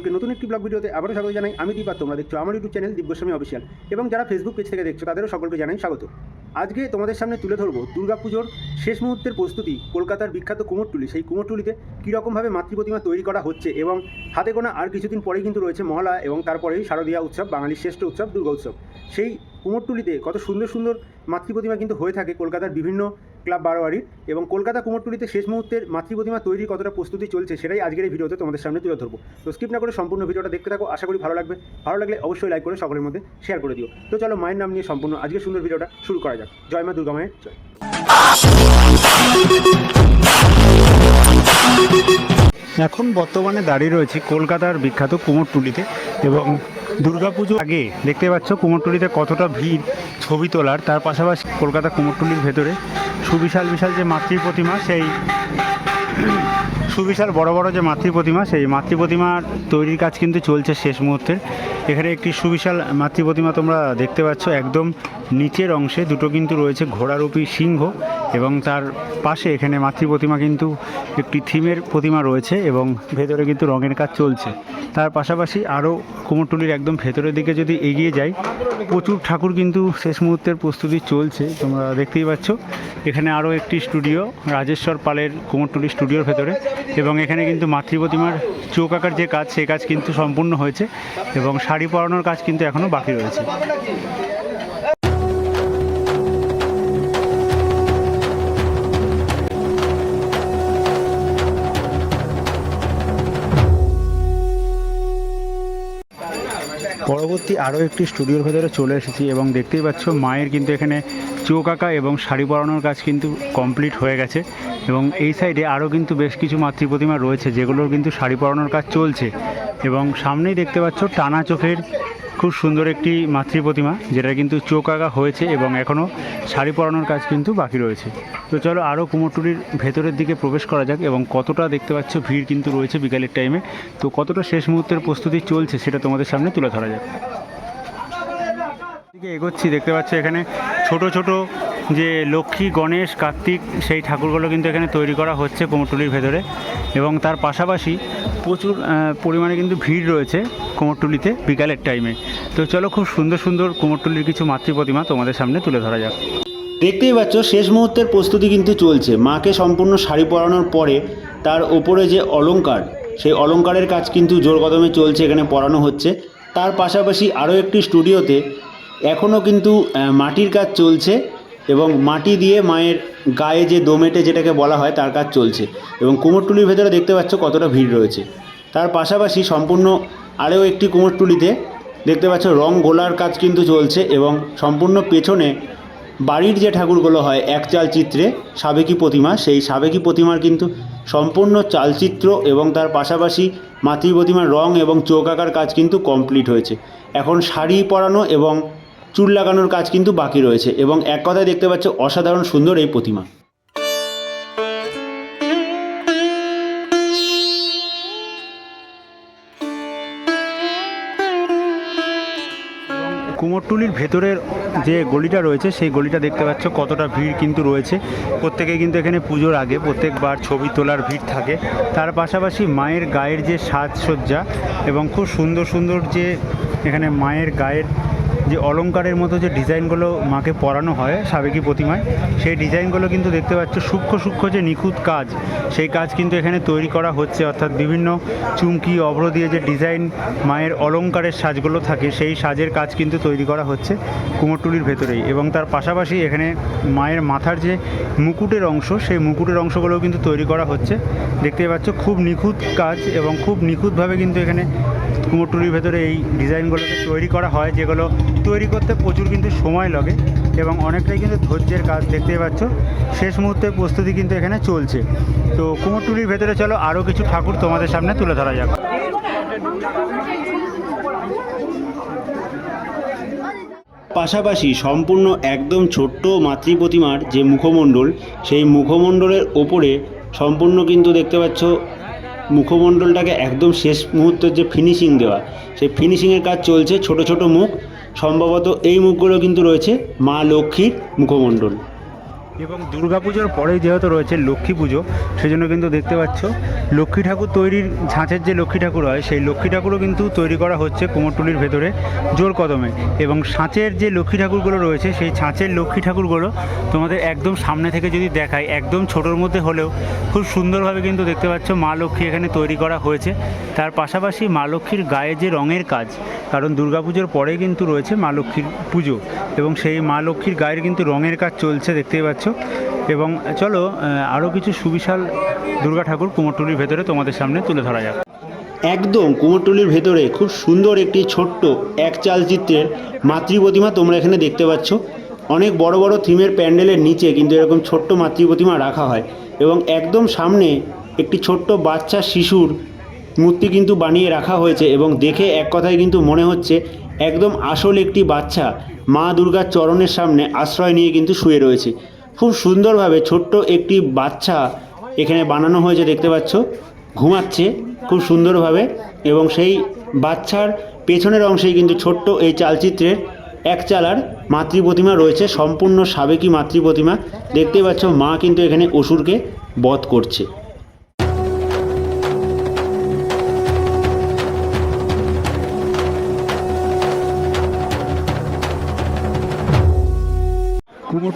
সকলকে নতুন একটি ব্লগ ভিডিওতে আবারও স্বাগত জানাই। আমি দীপা, তোমরা দেখছ আমার YouTube channel Dip Goswami official এবং যারা ফেসবুক পেজ থেকে দেখছ, তাদেরও সকলকে জানাই স্বাগত। আজকে তোমাদের সামনে তুলে ধরবো দুর্গাপুজোর শেষ মুহূর্তের প্রস্তুতি, কলকাতার বিখ্যাত কুমোরটুলি। সেই কুমোরটুলিতে কীরকমভাবে মাতৃপ্রতিমা তৈরি করা হচ্ছে এবং হাতে গোনা আর কিছুদিন পরেই কিন্তু রয়েছে মহলা এবং তারপরেই শারদীয়া উৎসব, বাঙালির শ্রেষ্ঠ উৎসব, দুর্গা উৎসব। সেই কুমোরটুলিতে কত সুন্দর সুন্দর মাতৃপ্রতিমা কিন্তু হয়ে থাকে। কলকাতার বিভিন্ন ক্লাব বারোয়ারির এবং কলকাতা কুমোরটুলিতে শেষ মুহূর্তের মাতৃপ্রতিমা তৈরির কতটা প্রস্তুতি চলছে সেটাই আজকের এই ভিডিওতে তোমাদের সামনে তুলে ধরবো। তো স্কিপ না করে সম্পূর্ণ ভিডিওটা দেখতে থাকো, আশা করি ভালো লাগবে। ভালো লাগলে অবশ্যই লাইক করে সকলের মধ্যে শেয়ার করে দিও। তো চলো মায়ের নাম নিয়ে সম্পূর্ণ আজকের সুন্দর ভিডিওটা শুরু করা যাক। জয় মা দুর্গা মায়ের জয়। এখন বর্তমানে দাঁড়িয়ে রয়েছি কলকাতার বিখ্যাত কুমোরটুলিতে এবং দুর্গাপুজো আগে দেখতে পাচ্ছ, কুমোরটুলিতে কতটা ভিড় ছবি তোলার। তার পাশাপাশি কলকাতা কুমোরটুলির ভেতরে সুবিশাল বিশাল যে মাতৃ প্রতিমা সেই সুবিশাল বড় বড় যে মাতৃ প্রতিমা, সেই মাতৃ প্রতিমার তৈরির কাজ কিন্তু চলছে শেষ মুহূর্তের এখানে একটি সুবিশাল মাতৃ প্রতিমা তোমরা দেখতে পাচ্ছ, একদম নিচের অংশে দুটো কিন্তু রয়েছে ঘোড়ারূপী সিংহ এবং তার পাশে এখানে মাতৃ প্রতিমা কিন্তু একটি থিমের প্রতিমা রয়েছে এবং ভেতরে কিন্তু রঙের কাজ চলছে। তার পাশাপাশি আরও কুমোরটুলির একদম ভেতরের দিকে যদি এগিয়ে যাই, প্রচুর ঠাকুর কিন্তু শেষ মুহূর্তের প্রস্তুতি চলছে, তোমরা দেখতেই পাচ্ছ। এখানে আরও একটি স্টুডিও, রাজেশ্বর পালের কুমোরটুলি স্টুডিওর ভেতরে। এবং এখানে কিন্তু মাতৃ প্রতিমার চোখ আঁকার যে কাজ সেই কাজ কিন্তু সম্পূর্ণ হয়েছে এবং শাড়ি পরানোর কাজ কিন্তু এখনও বাকি রয়েছে। পরবর্তী আরও একটি স্টুডিওর ভেতরে চলে এসেছি এবং দেখতেই পাচ্ছ মায়ের কিন্তু এখানে চোখ আঁকা এবং শাড়ি পরানোর কাজ কিন্তু কমপ্লিট হয়ে গেছে। এবং এই সাইডে আরও কিন্তু বেশ কিছু মাতৃ প্রতিমা রয়েছে, যেগুলোর কিন্তু শাড়ি পরানোর কাজ চলছে। এবং সামনেই দেখতে পাচ্ছ টানা চোখের খুব সুন্দর একটি মাতৃ প্রতিমা যেটা কিন্তু চোখ আঁকা হয়েছে এবং এখনও শাড়ি পরানোর কাজ কিন্তু বাকি রয়েছে। তো চলো আরও কুমোরটুলির ভেতরের দিকে প্রবেশ করা যাক এবং কতটা দেখতে পাচ্ছ ভিড় কিন্তু রয়েছে বিকালের টাইমে তো কতটা শেষ মুহূর্তের প্রস্তুতি চলছে সেটা তোমাদের সামনে তুলে ধরা যাক। দিকে এগোচ্ছি, দেখতে পাচ্ছ এখানে ছোট ছোট যে লক্ষ্মী, গণেশ, কার্তিক সেই ঠাকুরগুলো কিন্তু এখানে তৈরি করা হচ্ছে কুমোরটুলির ভেতরে এবং তার পাশাপাশি প্রচুর পরিমাণে কিন্তু ভিড় রয়েছে কুমোরটুলিতে বিকালের টাইমে তো চলো খুব সুন্দর সুন্দর কুমোরটুলির কিছু মাতৃ প্রতিমা তোমাদের সামনে তুলে ধরা যাক। দেখতেই পাচ্ছ, শেষ মুহূর্তের প্রস্তুতি কিন্তু চলছে। মাকে সম্পূর্ণ শাড়ি পরানোর পরে তার ওপরে যে অলঙ্কার সেই অলংকারের কাজ কিন্তু জোর কদমে চলছে, এখানে পরানো হচ্ছে। তার পাশাপাশি আরও একটি স্টুডিওতে এখনও কিন্তু মাটির কাজ চলছে। এবং মাটি দিয়ে মায়ের গায়ে যে দোমেটে যেটাকে বলা হয় তার কাজ চলছে এবং কুমোরটুলির ভেতরে দেখতে পাচ্ছ কতটা ভিড় রয়েছে। তার পাশাপাশি সম্পূর্ণ আরও একটি কুমোরটুলিতে দেখতে পাচ্ছ রং গোলার কাজ কিন্তু চলছে এবং সম্পূর্ণ পেছনে বাড়ির যে ঠাকুরগুলো হয় এক চালচিত্রে সাবেকি প্রতিমা, সেই সাবেকি প্রতিমার কিন্তু সম্পূর্ণ চালচিত্র এবং তার পাশাপাশি মাতৃ প্রতিমার রং এবং চোখ আঁকার কাজ কিন্তু কমপ্লিট হয়েছে। এখন শাড়ি পরানো এবং চুল লাগানোর কাজ কিন্তু বাকি রয়েছে এবং এক কথায় দেখতে পাচ্ছ অসাধারণ সুন্দর এই প্রতিমা। কুমোরটুলির ভেতরের যে গলিটা রয়েছে, সেই গলিটা দেখতে পাচ্ছ কতটা ভিড় কিন্তু রয়েছে। প্রত্যেকে কিন্তু এখানে পুজোর আগে প্রত্যেকবার ছবি তোলার ভিড় থাকে। তার পাশাপাশি মায়ের গায়ের যে সাজসজ্জা এবং খুব সুন্দর সুন্দর যে এখানে মায়ের গায়ের যে অলঙ্কারের মতো যে ডিজাইনগুলো মাকে পরানো হয় সাবেকি প্রতিমায়, সেই ডিজাইনগুলো কিন্তু দেখতে পাচ্ছ সূক্ষ্ম সূক্ষ্ম যে নিখুঁত কাজ, সেই কাজ কিন্তু এখানে তৈরি করা হচ্ছে। অর্থাৎ বিভিন্ন চুমকি, অভ্র দিয়ে যে ডিজাইন মায়ের অলংকারের সাজগুলো থাকে, সেই সাজের কাজ কিন্তু তৈরি করা হচ্ছে কুমোরটুলির ভেতরেই। এবং তার পাশাপাশি এখানে মায়ের মাথার যে মুকুটের অংশ, সেই মুকুটের অংশগুলোও কিন্তু তৈরি করা হচ্ছে। দেখতে পাচ্ছ খুব নিখুঁত কাজ এবং খুব নিখুঁতভাবে কিন্তু এখানে কুমোরটুলির ভেতরে এই ডিজাইনগুলোকে তৈরি করা হয়, যেগুলো তৈরি করতে প্রচুর কিন্তু সময় লাগে এবং অনেকটাই কিন্তু ধৈর্যের কাজ দেখতে পাচ্ছ। শেষ মুহূর্তের প্রস্তুতি কিন্তু এখানে চলছে। তো কুমোরটুলির ভেতরে চলো আরও কিছু ঠাকুর তোমাদের সামনে তুলে ধরা যাক। পাশাপাশি সম্পূর্ণ একদম ছোট্ট মাতৃ প্রতিমার যে মুখমণ্ডল, সেই মুখমণ্ডলের ওপরে সম্পূর্ণ কিন্তু দেখতে পাচ্ছ মুখমণ্ডলটাকে একদম শেষ মুহূর্তের যে ফিনিশিং দেওয়া, সেই ফিনিশিংয়ের কাজ চলছে ছোট ছোট মুখ, সম্ভবত এই মুখগুলো কিন্তু রয়েছে মা লক্ষ্মীর মুখমণ্ডল। এবং দুর্গাপুজোর পরেই যেহেতু রয়েছে লক্ষ্মী পুজো, সেজন্য কিন্তু দেখতে পাচ্ছ, লক্ষ্মী ঠাকুর তৈরির ঝাঁচের যে লক্ষ্মী ঠাকুর হয়, সেই লক্ষ্মী ঠাকুরও কিন্তু তৈরি করা হচ্ছে কুমোরটুলির ভেতরে জোর কদমে। এবং ছাঁচের যে লক্ষ্মী ঠাকুরগুলো রয়েছে, সেই ছাঁচের লক্ষ্মী ঠাকুরগুলো তোমাদের একদম সামনে থেকে যদি দেখায় একদম ছোটোর মধ্যে হলেও খুব সুন্দরভাবে কিন্তু দেখতে পাচ্ছ মা লক্ষ্মী এখানে তৈরি করা হয়েছে। তার পাশাপাশি মা লক্ষ্মীর গায়ে যে রঙের কাজ, কারণ দুর্গাপুজোর পরে কিন্তু রয়েছে মা লক্ষ্মীর পুজো। এবং সেই মা লক্ষ্মীর গায়ের কিন্তু রঙের কাজ চলছে, দেখতেই পাচ্ছ। এবং চলো আরও কিছু সুবিশাল দুর্গা ঠাকুর কুমোরটুলির ভেতরে তোমাদের সামনে তুলে ধরা যাক। একদম, কুমোরটুলির ভেতরে খুব সুন্দর একটি ছোট্ট এক চালচিত্রের মাতৃ প্রতিমা তোমরা এখানে দেখতে পাচ্ছ। অনেক বড় বড় থিমের প্যান্ডেলের নিচে কিন্তু এরকম ছোট্ট মাতৃ প্রতিমা রাখা হয় এবং একদম সামনে একটি ছোট্ট বাচ্চা শিশুর মূর্তি কিন্তু বানিয়ে রাখা হয়েছে এবং দেখে এক কথায় কিন্তু মনে হচ্ছে একদম আসল একটি বাচ্চা মা দুর্গার চরণের সামনে আশ্রয় নিয়ে কিন্তু শুয়ে রয়েছে। খুব সুন্দরভাবে ছোট্ট একটি বাচ্চা এখানে বানানো হয়েছে, দেখতে পাচ্ছ। ঘুমাচ্ছে খুব সুন্দরভাবে এবং সেই বাচ্চার পেছনের অংশেই কিন্তু ছোট্ট এই চালচিত্রের এক চালার মাতৃ প্রতিমা রয়েছে, সম্পূর্ণ সাবেকি মাতৃ প্রতিমা দেখতেই পাচ্ছ, মা কিন্তু এখানে অসুরকে বধ করছে।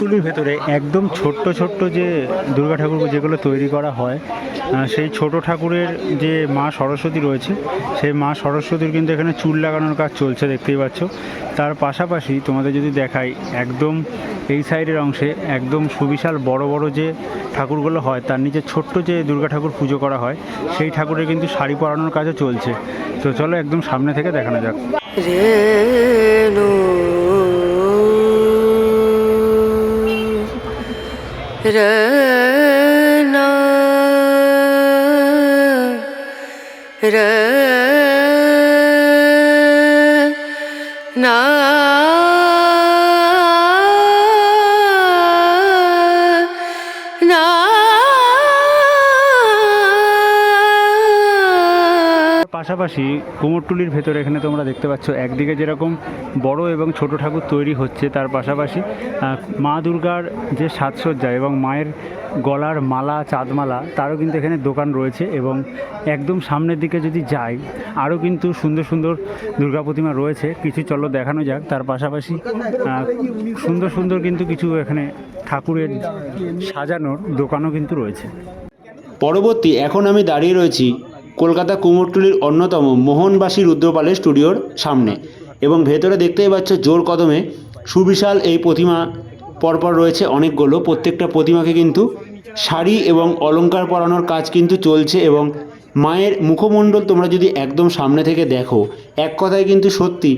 কুমোরটুলির ভেতরে একদম ছোট্ট ছোট্ট যে দুর্গা ঠাকুর যেগুলো তৈরি করা হয় সেই ছোট ঠাকুরের যে মা সরস্বতী রয়েছে, সেই মা সরস্বতীর কিন্তু এখানে চুল লাগানোর কাজ চলছে, দেখতেই পাচ্ছ। তার পাশাপাশি তোমাদের যদি দেখাই, একদম এই সাইডের অংশে একদম সুবিশাল বড় বড় যে ঠাকুরগুলো হয়, তার নিচে ছোট্ট যে দুর্গা ঠাকুর পুজো করা হয়, সেই ঠাকুরের কিন্তু শাড়ি পরানোর কাজও চলছে। তো চলো একদম সামনে থেকে দেখানো যাক। रना र ना পাশাপাশি কুমোরটুলির ভেতরে এখানে তোমরা দেখতে পাচ্ছ, একদিকে যেরকম বড় এবং ছোট ঠাকুর তৈরি হচ্ছে, তার পাশাপাশি মা দুর্গার যে সাজসজ্জা এবং মায়ের গলার মালা, চাঁদমালা, তারও কিন্তু এখানে দোকান রয়েছে এবং একদম সামনের দিকে যদি যাই, আরও কিন্তু সুন্দর সুন্দর দুর্গা প্রতিমা রয়েছে। কিছু চলো দেখানো যাক, তার পাশাপাশি সুন্দর সুন্দর কিন্তু কিছু এখানে ঠাকুরের সাজানোর দোকানও কিন্তু রয়েছে। পরবর্তী, এখন আমি দাঁড়িয়ে রয়েছি কলকাতা কুমোরটুলির অন্যতম মোহনবাসী রুদ্রপালের স্টুডিওর সামনে। এবং ভেতরে দেখতেই পাচ্ছ জোর কদমে সুবিশাল এই প্রতিমা পরপর রয়েছে অনেকগুলো। প্রত্যেকটা প্রতিমাকে কিন্তু শাড়ি এবং অলংকার পরানোর কাজ কিন্তু চলছে এবং মায়ের মুখমণ্ডল তোমরা যদি একদম সামনে থেকে দেখো, এক কথায় কিন্তু সত্যি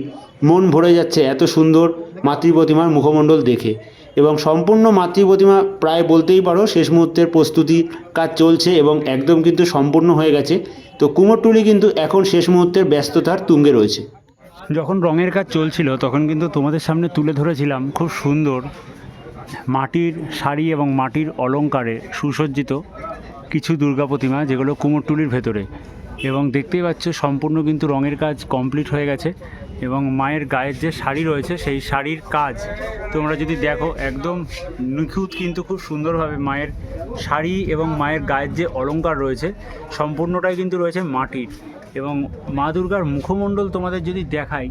মন ভরে যাচ্ছে এত সুন্দর মাতৃ প্রতিমার মুখমণ্ডল দেখে। এবং সম্পূর্ণ মাতৃ প্রতিমা প্রায় বলতেই পারো শেষ মুহূর্তের প্রস্তুতি কাজ চলছে এবং একদম কিন্তু সম্পূর্ণ হয়ে গেছে। তো কুমোরটুলি কিন্তু এখন শেষ মুহূর্তের ব্যস্ততার তুঙ্গে রয়েছে। যখন রঙের কাজ চলছিল, তখন কিন্তু তোমাদের সামনে তুলে ধরেছিলাম খুব সুন্দর মাটির শাড়ি এবং মাটির অলংকারে সুসজ্জিত কিছু দুর্গা প্রতিমা যেগুলো কুমোরটুলির ভেতরে। এবং দেখতেই পাচ্ছ, সম্পূর্ণ কিন্তু রঙের কাজ কমপ্লিট হয়ে গেছে। এবং মায়ের গায়ের যে শাড়ি রয়েছে, সেই শাড়ির কাজ তোমরা যদি দেখো, একদম নিখুঁত কিন্তু খুব সুন্দরভাবে মায়ের শাড়ি এবং মায়ের গায়ের যে অলংকার রয়েছে, সম্পূর্ণটাই কিন্তু রয়েছে মাটির। এবং মা দুর্গার মুখমণ্ডল তোমাদের যদি দেখাই,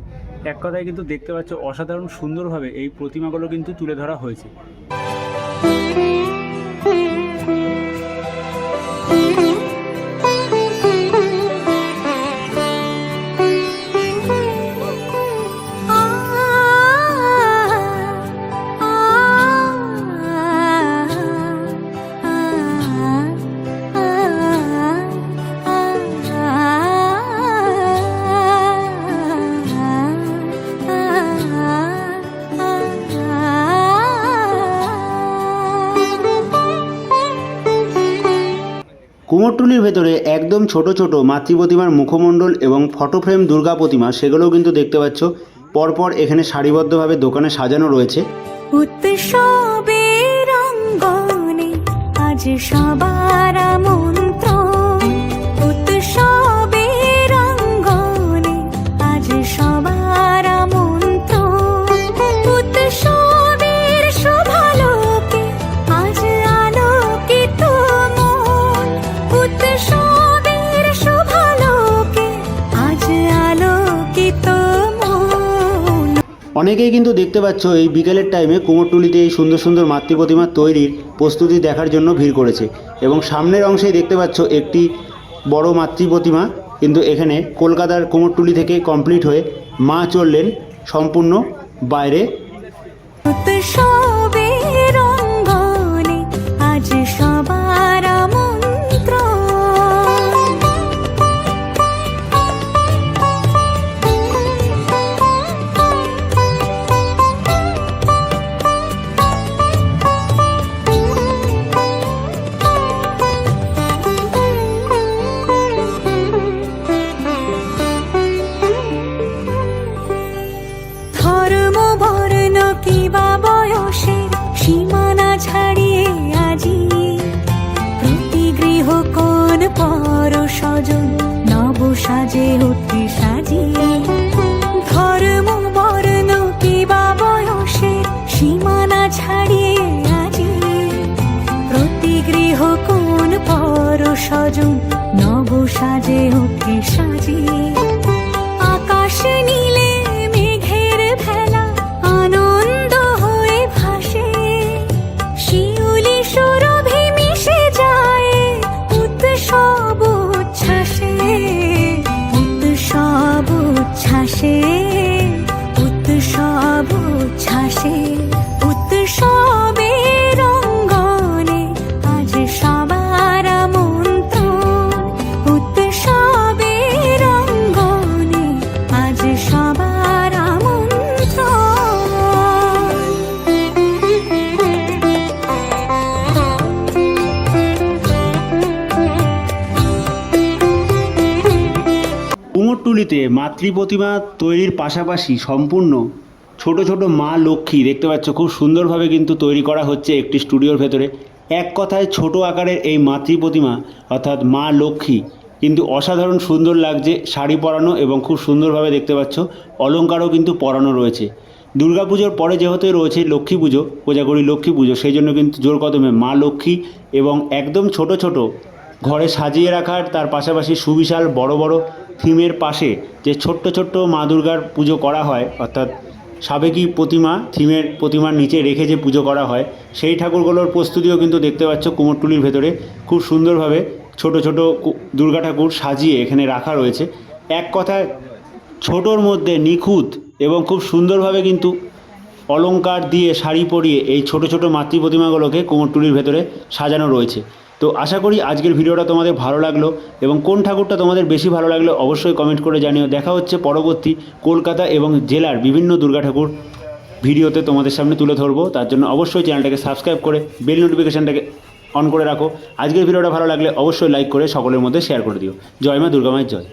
এক কথায় কিন্তু দেখতে পাচ্ছ অসাধারণ সুন্দরভাবে এই প্রতিমাগুলো কিন্তু তুলে ধরা হয়েছে। কুমোরটুলির ভেতরে একদম ছোট ছোট মাতৃ প্রতিমার মুখমণ্ডল এবং ফটো ফ্রেম দুর্গা প্রতিমা সেগুলোও কিন্তু দেখতে পাচ্ছ। পরপর এখানে সারিবদ্ধভাবে দোকানে সাজানো রয়েছে। উৎসবে রঙ্গনে আজ সবার অনেকেই কিন্তু দেখতে পাচ্ছ এই বিকেলের টাইমে কুমোরটুলিতে এই সুন্দর সুন্দর মাতৃ প্রতিমা তৈরির প্রস্তুতি দেখার জন্য ভিড় করেছে। এবং সামনের অংশেই দেখতে পাচ্ছ একটি বড় মাতৃ প্রতিমা কিন্তু এখানে কলকাতার কুমোরটুলি থেকে কমপ্লিট হয়ে মা চললেন সম্পূর্ণ বাইরে। স্বজন নব সাজে উঠে সাজিয়ে। আকাশ নীলে কুমোরটুলিতে মাতৃ প্রতিমা তৈরির পাশাপাশি সম্পূর্ণ ছোট ছোট মা লক্ষ্মী দেখতে পাচ্ছ, খুব সুন্দরভাবে কিন্তু তৈরি করা হচ্ছে একটি স্টুডিওর ভেতরে। এক কথায় ছোট আকারের এই মাতৃ প্রতিমা অর্থাৎ মা লক্ষ্মী, কিন্তু অসাধারণ সুন্দর লাগছে শাড়ি পরানো এবং খুব সুন্দরভাবে দেখতে পাচ্ছ অলংকারও কিন্তু পরানো রয়েছে। দুর্গাপুজোর পরে যেহেতু রয়েছে লক্ষ্মী পুজো, কোজাগরি লক্ষ্মী পুজো, সেই জন্য কিন্তু জোর কদমে মা লক্ষ্মী এবং একদম ছোট ছোট ঘরে সাজিয়ে রাখার তার পাশাপাশি সুবিশাল বড় বড় থিমের পাশে যে ছোট্ট ছোট্ট মা দুর্গার পুজো করা হয়, অর্থাৎ সাবেকি প্রতিমা, থিমের প্রতিমার নিচে রেখে যে পুজো করা হয়, সেই ঠাকুরগুলোর প্রস্তুতিও কিন্তু দেখতে পাচ্ছ কুমোরটুলির ভেতরে। খুব সুন্দরভাবে ছোট ছোট দুর্গা ঠাকুর সাজিয়ে এখানে রাখা রয়েছে। এক কথায়, ছোটোর মধ্যে নিখুঁত এবং খুব সুন্দরভাবে কিন্তু অলংকার দিয়ে শাড়ি পরিয়ে এই ছোট ছোট মাতৃ প্রতিমাগুলোকে কুমোরটুলির ভেতরে সাজানো রয়েছে। তো আশা করি আজকের ভিডিওটা তোমাদের ভালো লাগল এবং কোন ঠাকুরটা তোমাদের বেশি ভালো লাগল অবশ্যই কমেন্ট করে জানিও। দেখা হচ্ছে পরবর্তী কলকাতা এবং জেলার বিভিন্ন দুর্গা ঠাকুর ভিডিওতে তোমাদের সামনে তুলে ধরবো। তার জন্য অবশ্যই চ্যানেলটাকে সাবস্ক্রাইব করে বেল নোটিফিকেশানটাকে অন করে রাখো। আজকের ভিডিওটা ভালো লাগলে অবশ্যই লাইক করে সকলের মধ্যে শেয়ার করে দিও। জয় মা, দুর্গা মায়ের জয়।